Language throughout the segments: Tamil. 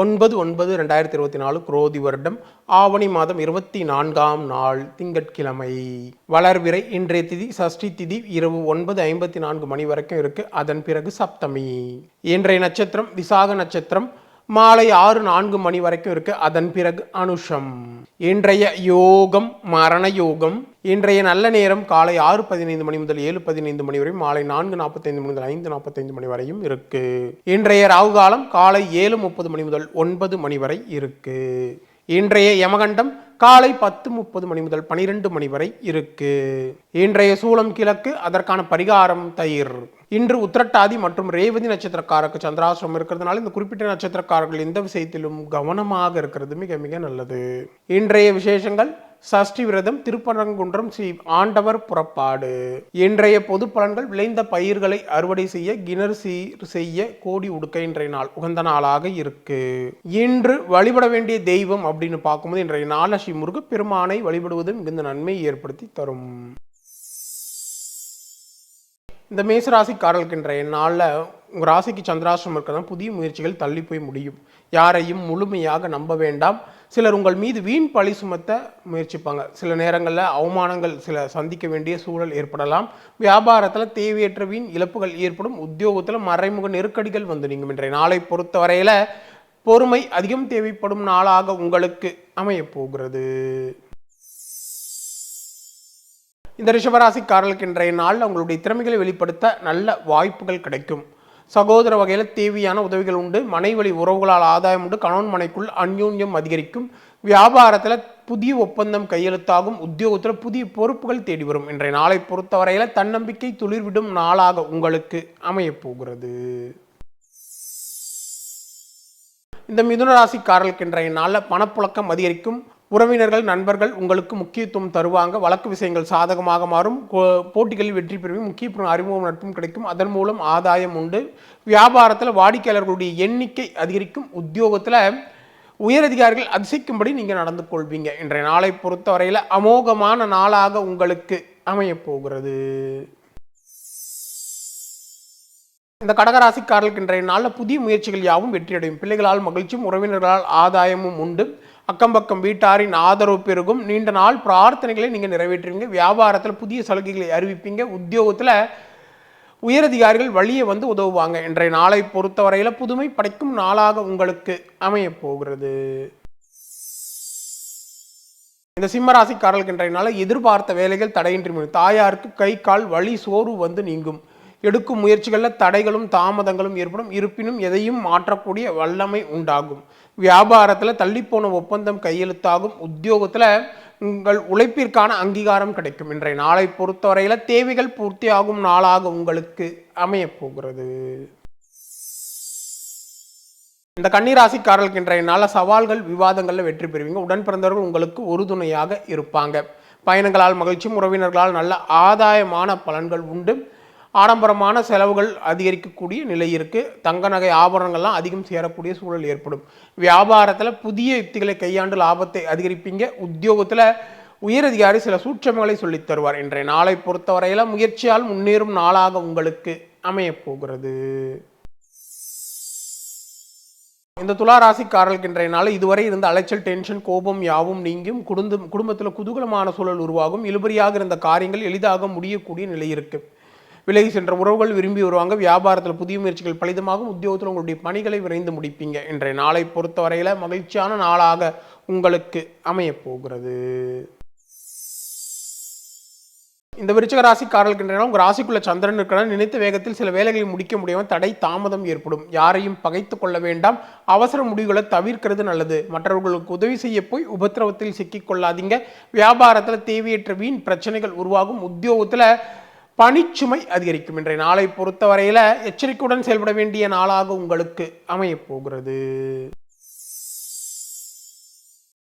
ஒன்பது ஒன்பது ரெண்டாயிரத்தி இருபத்தி நாலு குரோதி வருடம் ஆவணி மாதம் இருபத்தி நான்காம் நாள் திங்கட்கிழமை. வளர்விரை இன்றைய திதி சஷ்டி திதி இரவு ஒன்பது ஐம்பத்தி நான்கு மணி வரைக்கும் இருக்கு. அதன் பிறகு சப்தமி. இன்றைய நட்சத்திரம் விசாக நட்சத்திரம் மாலை ஆறு நான்கு மணி வரைக்கும் இருக்கு. அதன் பிறகு அனுஷம். இன்றைய யோகம் மரண யோகம். இன்றைய நல்ல நேரம் காலை ஆறு பதினைந்து மணி முதல் ஏழு பதினைந்து மணி வரையும் மாலை நான்கு நாற்பத்தைந்து மணி முதல் ஐந்து நாற்பத்தைந்து மணி வரையும் இருக்கு. இன்றைய ராகு காலம் காலை ஏழு முப்பது மணி முதல் ஒன்பது மணி வரை இருக்கு. இன்றைய யமகண்டம் காலை பத்து முப்பது மணி முதல் பனிரெண்டு மணி வரை இருக்கு. இன்றைய சூளம் கிழக்கு அதற்கான பரிகாரம் தயிர். இன்று உத்திரட்டாதி மற்றும் ரேவதி நட்சத்திரக்காரருக்கு சந்திராசிரமம் இருக்கிறதுனால இந்த குறிப்பிட்ட நட்சத்திரக்காரர்கள் எந்த விஷயத்திலும் கவனமாக இருக்கிறது மிக மிக நல்லது. இன்றைய விசேஷங்கள் சஷ்டி விரதம் திருப்பரங்குன்றம் ஸ்ரீ ஆண்டவர் புறப்பாடு. இன்றைய பொது பலன்கள் விளைந்த பயிர்களை அறுவடை செய்ய கிணறு சீர் செய்ய கோடி உடுக்க இன்றைய நாள் உகந்த நாளாக இருக்கு. இன்று வழிபட வேண்டிய தெய்வம் அப்படின்னு பார்க்கும்போது இன்றைய நாள் ஸ்ரீ முருகப்பெருமானை வழிபடுவது மிகுந்த நன்மை ஏற்படுத்தி தரும். இந்த மேசராசிக்காரர்களுக்கு இன்றைய நாளில் உங்கள் ராசிக்கு சந்திராசிரமம் இருக்கிறதா புதிய முயற்சிகள் தள்ளி போய் முடியும். யாரையும் முழுமையாக நம்ப வேண்டாம். சிலர் உங்கள் மீது வீண் பழி சுமத்த முயற்சிப்பாங்க. சில நேரங்களில் அவமானங்கள் சில சந்திக்க வேண்டிய சூழல் ஏற்படலாம். வியாபாரத்தில் தேவையற்ற வீண் இழப்புகள் ஏற்படும். உத்தியோகத்தில் மறைமுக நெருக்கடிகள் வந்து நீங்கள் இன்றைய நாளை பொறுத்தவரையில் பொறுமை அதிகம் தேவைப்படும் நாளாக உங்களுக்கு அமையப் போகிறது. இந்த ரிஷபராசிக்காரர்களுக்கு இன்றைய நாளில் அவங்களுடைய திறமைகளை வெளிப்படுத்த நல்ல வாய்ப்புகள் கிடைக்கும். சகோதர வகையில் தேவையான உதவிகள் உண்டு. மனைவழி உறவுகளால் ஆதாயம் உண்டு. கணவன் மனைக்குள் அந்யோன்யம் அதிகரிக்கும். வியாபாரத்தில் புதிய ஒப்பந்தம் கையெழுத்தாகும். உத்தியோகத்தில் புதிய பொறுப்புகள் தேடி வரும். இன்றைய நாளை பொறுத்தவரையில் தன்னம்பிக்கை துளிர்விடும் நாளாக உங்களுக்கு அமையப்போகிறது. இந்த மிதுன ராசிக்காரர்களுக்கு இன்றைய நாளில் பணப்புழக்கம் அதிகரிக்கும். உறவினர்கள் நண்பர்கள் உங்களுக்கு முக்கியத்துவம் தருவாங்க. வழக்கு விஷயங்கள் சாதகமாக மாறும். போட்டிகளில் வெற்றி பெறுவீங்க. முக்கிய அறிமுகம் நட்பும் கிடைக்கும். அதன் மூலம் ஆதாயம் உண்டு. வியாபாரத்தில் வாடிக்கையாளர்களுடைய எண்ணிக்கை அதிகரிக்கும். உத்தியோகத்தில் உயரதிகாரிகள் அதிசயிக்கும்படி நீங்கள் நடந்து கொள்வீங்க. இன்றைய நாளை பொறுத்தவரையில் அமோகமான நாளாக உங்களுக்கு அமையப்போகிறது இந்த கடகராசிக்காரர்களுக்கு இன்றைய நாளில் புதிய முயற்சிகள் யாவும் வெற்றியடையும். பிள்ளைகளால் மகிழ்ச்சியும் உறவினர்களால் ஆதாயமும் உண்டு. அக்கம் பக்கம் வீட்டாரின் ஆதரவு பெருகும். நீண்ட நாள் பிரார்த்தனைகளை நீங்கள் நிறைவேற்றுவீங்க. வியாபாரத்தில் புதிய சலுகைகளை அறிவிப்பீங்க. உத்தியோகத்தில் உயரதிகாரிகள் வழியே வந்து உதவுவாங்க. இன்றைய நாளை பொறுத்தவரையில் புதுமை படைக்கும் நாளாக உங்களுக்கு அமைய போகிறது. இந்த சிம்மராசிக்காரர்களுக்கு இன்றைய நாளில் எதிர்பார்த்த வேலைகள் தடையின்றி தாயாருக்கு கை கால் வலி சோர்வு வந்து நீங்கும். எடுக்கும் முயற்சிகளில் தடைகளும் தாமதங்களும் ஏற்படும். இருப்பினும் எதையும் மாற்றக்கூடிய வல்லமை உண்டாகும். வியாபாரத்தில் தள்ளிப்போன ஒப்பந்தம் கையெழுத்தாகும். உத்தியோகத்தில் உங்கள் உழைப்பிற்கான அங்கீகாரம் கிடைக்கும். இன்றைய நாளை பொறுத்தவரையில் தேவைகள் பூர்த்தியாகும் நாளாக உங்களுக்கு அமையப்போகிறது இந்த கன்னிராசிக்காரர்களுக்கு இன்றைய நாள சவால்கள் விவாதங்களில் வெற்றி பெறுவீங்க. உடன் பிறந்தவர்கள் உங்களுக்கு உறுதுணையாக இருப்பாங்க. பயணங்களால் மகிழ்ச்சியும் உறவினர்களால் நல்ல ஆதாயமான பலன்கள் உண்டு. ஆடம்பரமான செலவுகள் அதிகரிக்கக்கூடிய நிலை இருக்குது தங்க நகை ஆபரணங்கள்லாம் அதிகம் சேரக்கூடிய சூழல் ஏற்படும். வியாபாரத்தில் புதிய யுக்திகளை கையாண்டு லாபத்தை அதிகரிப்பீங்க. உத்தியோகத்தில் உயரதிகாரி சில சூட்சமங்களை சொல்லித் தருவார். இன்றைய நாளை பொறுத்தவரையில் முயற்சியால் முன்னேறும் நாளாக உங்களுக்கு அமையப்போகிறது இந்த துலா ராசிக்காரர்களுக்கு இன்றைய நாள் இதுவரை இருந்த அலைச்சல் டென்ஷன் கோபம் யாவும் நீங்கும். குடும்பம் குடும்பத்தில் குதூகலமான சூழல் உருவாகும். இழுபறியாக இருந்த காரியங்கள் எளிதாக முடியக்கூடிய நிலை இருக்குது விலகி சென்ற உறவுகள் விரும்பி வருவாங்க. வியாபாரத்தில் புதிய முயற்சிகள் பலிதமாகும். உத்தியோகத்தில் உங்களுடைய பணிகளை விரைந்து முடிப்பீங்க. இன்றைய நாளை பொறுத்தவரையில் மகிழ்ச்சியான நாளாக உங்களுக்கு அமையப்போகிறது இந்த விருச்சக ராசிக்காரர்களுக்கு இன்றைய உங்கள் ராசிக்குள்ள சந்திரன் இருக்கிறார். நினைத்த வேகத்தில் சில வேலைகளை முடிக்க முடியாமல் தடை தாமதம் ஏற்படும். யாரையும் பகைத்து கொள்ள வேண்டாம். அவசர முடிவுகளை தவிர்க்கிறது நல்லது. மற்றவர்களுக்கு உதவி செய்ய போய் உபத்திரவத்தில் சிக்கிக்கொள்ளாதீங்க வியாபாரத்தில் தேவையற்ற வீண் பிரச்சனைகள் உருவாகும். உத்தியோகத்தில் பணிச்சுமை அதிகரிக்கும். இன்றைய நாளை பொறுத்தவரையில் எச்சரிக்கையுடன் செயல்பட வேண்டிய நாளாக உங்களுக்கு அமையப் போகிறது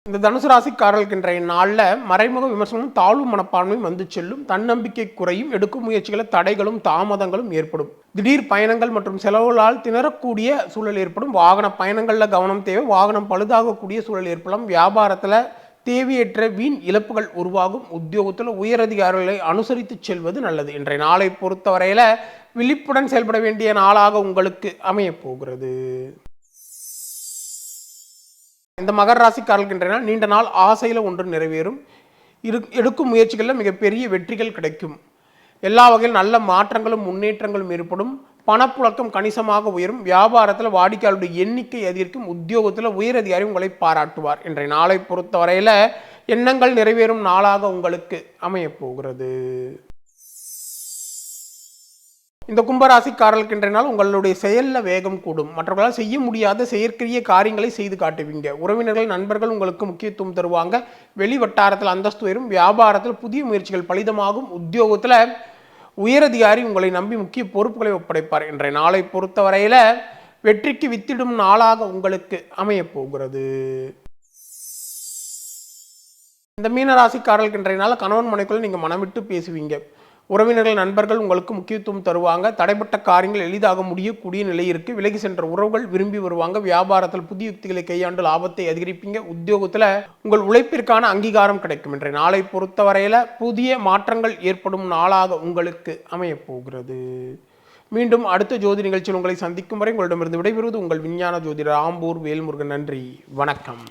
இந்த தனுசு ராசிக்காரர்களுக்கு இன்றைய நாளில் மறைமுக விமர்சனமும் தாழ்வு மனப்பான்மையும் வந்து செல்லும். தன்னம்பிக்கை குறையும். எடுக்கும் முயற்சிகளை தடைகளும் தாமதங்களும் ஏற்படும். திடீர் பயணங்கள் மற்றும் செலவுகளால் திணறக்கூடிய சூழல் ஏற்படும். வாகன பயணங்களில் கவனம் தேவை. வாகனம் பழுதாகக்கூடிய சூழல் ஏற்படலாம். வியாபாரத்தில் தேவையற்ற வீண் இழப்புகள் உருவாகும். உத்தியோகத்தில் உயரதிகாரிகளை அனுசரித்து செல்வது நல்லது. இன்றைய நாளை பொறுத்தவரையில் விழிப்புடன் செயல்பட வேண்டிய நாளாக உங்களுக்கு அமையப் போகிறது. இந்த மகர ராசிக்காரர்களுக்கு இன்றைய நாள் நீண்ட நாள் ஆசையில் ஒன்று நிறைவேறும். இரு எடுக்கும் முயற்சிகளில் மிகப்பெரிய வெற்றிகள் கிடைக்கும். எல்லா வகையில் நல்ல மாற்றங்களும் முன்னேற்றங்களும் ஏற்படும். பணப்புழக்கம் கணிசமாக உயரும். வியாபாரத்தில் வாடிக்கையாளருடைய எண்ணிக்கை அதிகரிக்கும். உத்தியோகத்தில் உயரதிகாரி உங்களை பாராட்டுவார். இன்றைய நாளை பொறுத்தவரையில் எண்ணங்கள் நிறைவேறும் நாளாக உங்களுக்கு அமையப்போகிறது இந்த கும்பராசிக்காரர்களுக்கு இன்றைய நாள் உங்களுடைய செயலில் வேகம் கூடும். மற்றவர்களால் செய்ய முடியாத செயற்கரிய காரியங்களை செய்து காட்டுவீங்க. உறவினர்கள் நண்பர்கள் உங்களுக்கு முக்கியத்துவம் தருவாங்க. வெளி வட்டாரத்தில் அந்தஸ்து உயரும். வியாபாரத்தில் புதிய முயற்சிகள் பலிதமாகும். உத்தியோகத்தில் உயரதிகாரி உங்களை நம்பி முக்கிய பொறுப்புகளை ஒப்படைப்பார். இன்றைய நாளை பொறுத்தவரையில் வெற்றிக்கு வித்திடும் நாளாக உங்களுக்கு அமையப் போகிறது. இந்த மீனராசிக்காரர்களுக்கு இன்றைய நாள் கணவன் மனைக்குள்ள நீங்கள் மனம் விட்டு பேசுவீங்க. உறவினர்கள் நண்பர்கள் உங்களுக்கு முக்கியத்துவம் தருவாங்க. தடைப்பட்ட காரியங்கள் எளிதாக முடியக்கூடிய நிலை இருக்குது விலகி சென்ற உறவுகள் விரும்பி வருவாங்க. வியாபாரத்தில் புதிய யுக்திகளை கையாண்டு லாபத்தை அதிகரிப்பீங்க. உத்தியோகத்தில் உங்கள் உழைப்பிற்கான அங்கீகாரம் கிடைக்கும். இன்றைய நாளை பொறுத்தவரையில் புதிய மாற்றங்கள் ஏற்படும் நாளாக உங்களுக்கு அமையப்போகிறது மீண்டும் அடுத்த ஜோதி நிகழ்ச்சியில் உங்களை சந்திக்கும் வரை உங்களிடமிருந்து விடைபெறுவது உங்கள் விஞ்ஞான ஜோதிடர் ஆம்பூர் வேல்முருகன். நன்றி. வணக்கம்.